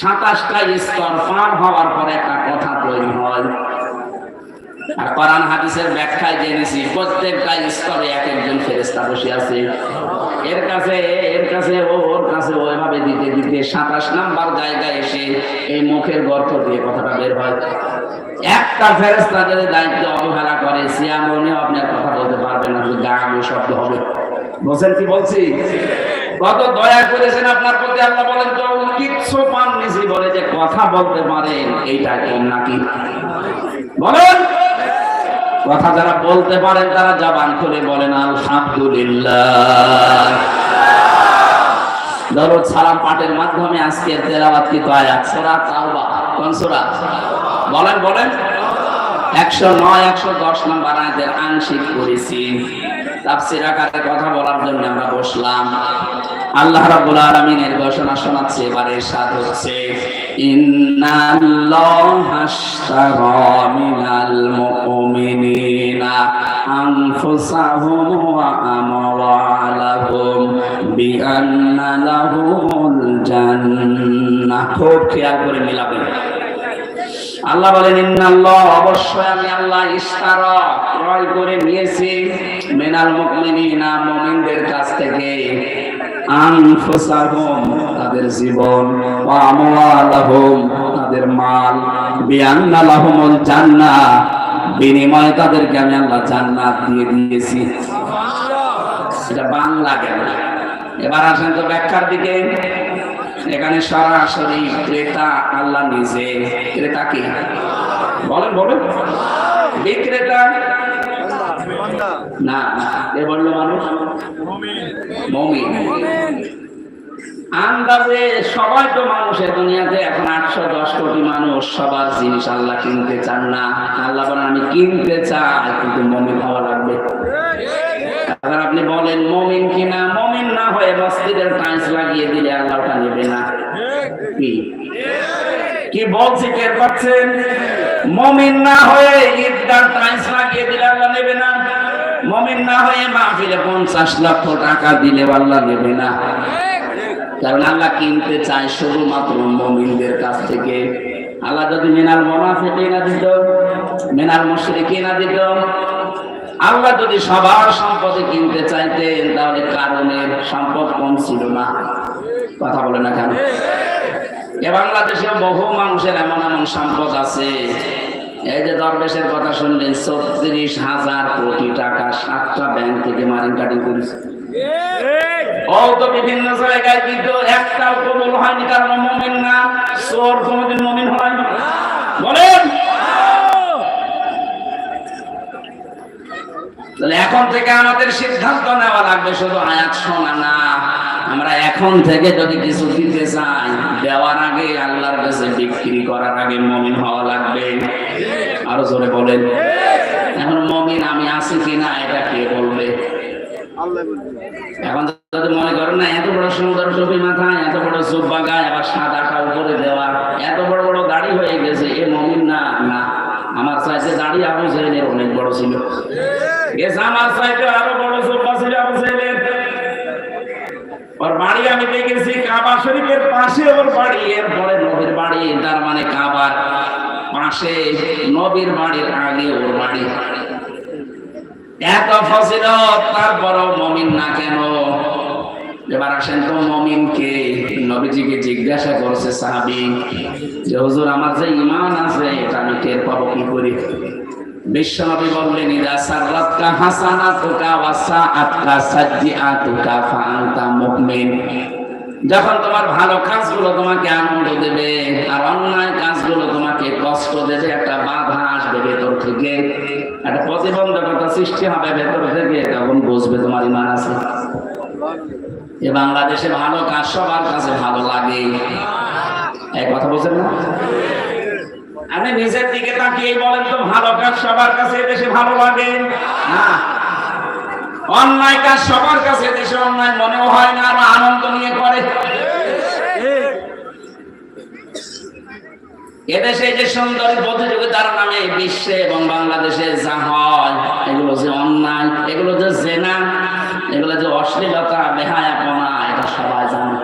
সাতাশটা স্তর পার হওয়ার পরে একটা কথা তৈরি হয়। আর কোরআন হাদিসের ব্যাখ্যায় জেনেছি, প্রত্যেকটা স্তরে এক একজন ফেরেস্তা বসে আছে। এর কাছে এর কাছে, ওর কাছে ওইভাবে দিতে দিতে সাতাশ নাম্বার জায়গায় এসে এই মুখের গর্ত দিয়ে কথাটা বের হয়। একটা ফেরেস্তা যদি দায়িত্ব অবহেলা করে সিয়ামনিও আপনার কথা বলতে পারবে না গায়ে শব্দ হবে। বলছেন কি বলছি? কত দয়া করেছেন আপনার প্রতি আল্লাহ বলেন তো কিচ্ছু পাননি বলে যে কথা বলতে পারেন, এইটা কম নাকি? বলেন। কথা যারা বলতে পারেন, তারা জবান খুলে বলেন, আলহামদুলিল্লাহ। দরুদ সালাম পাঠের মাধ্যমে আজকে তেলাওয়াত কি আয়াত? সূরা তাওবা, কোন সূরা? বলেন বলেন। একশো নয়, একশো দশ নম্বর আয়াতের আংশিক করেছি তাফসির আকারে কথা বলার জন্য আমরা বসলাম। আল্লাহ রাব্বুল আলামিনের ঘোষণা শোনাচ্ছে, এবারে হচ্ছে খুব খেয়াল করে মিলাবেন। আল্লাহ বলেন, ইন্নাল্লাহ, অবশ্যই আমি আল্লাহ ইস্তারা ক্রয় করে নিয়েছি মিনাল মুমিনিনা, মুমিনদের কাছ থেকে। আনফুসাহুম, তাদের জীবন। ওয়া আমওয়ালাহুম, তাদের মাল। বিআন্না লাহুমুল জান্নাহ, বিনিময়ে তাদেরকে আমি আল্লাহ জান্নাত দিয়ে দিয়েছি। এটা বাংলা গেল এবার আসেন তো ব্যাখ্যার দিকে। এখানে সরাসরি ক্রেতা আল্লাহ নিজে ক্রেতা কি? বলেন বলেন। বিক্রেতা? না কে বলল মানুষ। মমিন। আন্দাজে সবাই তো মানুষের দুনিয়াতে, এখন আটশো দশ কোটি মানুষ সবার জিনিস আল্লাহ কিনতে চান না। আল্লাহ বলেন, আমি কিনতে চাই, কিন্তু মমিন হওয়া লাগবে। আপনি বলেন, মমিন কিনা? মমিন না হয়ে মসজিদের টাইলস লাগিয়ে দিলে আল্লাহ ওটা নেবে না কি? কি বলছি টের পাচ্ছেন মমিন না হয়ে ঈদগার টাইলস লাগিয়ে দিলে আল্লাহ নেবে না। মমিন না হয়ে মাহফিলে পঞ্চাশ লক্ষ টাকা দিলে আল্লাহ নেবে না। কারণ আল্লাহ কিনতে চায় শুধুমাত্র মমিনদের কাছ থেকে। আল্লাহ যদি মিনাল মোনাফিকে না দিত, মিনাল মুশরিকে না দিত, আল্লাহ যদি সবার সম্পদে কিনতে চাইতেন, তাহলে কারণের সম্পদ কম ছিল না। কথা বলে না কেন? এ বাংলাদেশে বহু মানুষের এমন এমন সম্পদ আছে। এই যে দরবেশের কথা শুনলেন ছত্রিশ হাজার কোটি টাকা সাতটা ব্যাংক থেকে মারিন কাটিং করেছে। এখন থেকে আমাদের সিদ্ধান্ত নেওয়া লাগবে, শুধু আয়াত শোনা না। আমরা এখন থেকে যদি কিছু দিতে চাই, দেওয়ার আগে আল্লাহর কাছে বিক্রি করার আগে মমিন হওয়া লাগবে। আরও জোরে বলেন। এখন মমিন আমি আছি কিনা, এটা কে বলবে? এখন যদি মনে করেন না, এত বড় সুন্দর টুপি মাথায় এত বড় জুব্বা গায়ে আবার সাদাটা উপরে দেওয়া, এত বড় বড় দাড়ি হয়ে গেছে, এ মমিন না না। আমার চাইতে দাড়ি আবু জাহেলের অনেক বড় ছিল। গেছে আমার চাইতে আরও বড় জুব্বা বাড়ি আমি দেখেছি কাবা শরীফের পাশে ওর বাড়ি, এরপরে নবীর বাড়ি, তার মানে কাবার পাশে নবীর বাড়ির আগে ওর বাড়ি। এত ফজিলত, তারপরও মমিন না কেন? এবার আসেন তো মমিনকে। নবীজিকে জিজ্ঞাসা করছে সাহাবি যে, হুজুর, আমার যে ইমান আছে, এটা আমি টের পাবো কি করি? বিশ্বনবী বললেন, ইদা সাররাতকা হাসানাতুকা ওয়া সাআতকা সাজ্জিআতুকা ফাআনতা মুমিন। যখন তোমার ভালো কাজগুলো তোমাকে আনন্দ দেবে আর অন্যায় কাজগুলো তোমাকে কষ্ট দেবে, একটা বাধা আসবে ভেতর থেকে। একটা প্রতিবন্ধকতা সৃষ্টি হবে ভেতর থেকে, তখন বুঝবে তোমার ইমান আছে। এ বাংলাদেশে ভালো কাজ সবার কাছে ভালো লাগে। এক কথা বলছেন না? আপনি নিজের দিকে তাকিয়ে বলেন তো, ভালো কাজ সবার কাছে দেশে ভালো লাগে? না। অন্যায় কাজ সবার কাছে দেশে অন্যায় মনেও হয় না, আর আনন্দ নিয়ে করে। এদেশে যে সুন্দরী প্রতিযোগিতার নামে বিশ্বে এবং বাংলাদেশে যা হয়, এগুলো যে অন্যায়, এগুলো যে জেনা, এগুলো যে অশ্লীলতা, বেহায়াপনা, এটা সবাই জানে।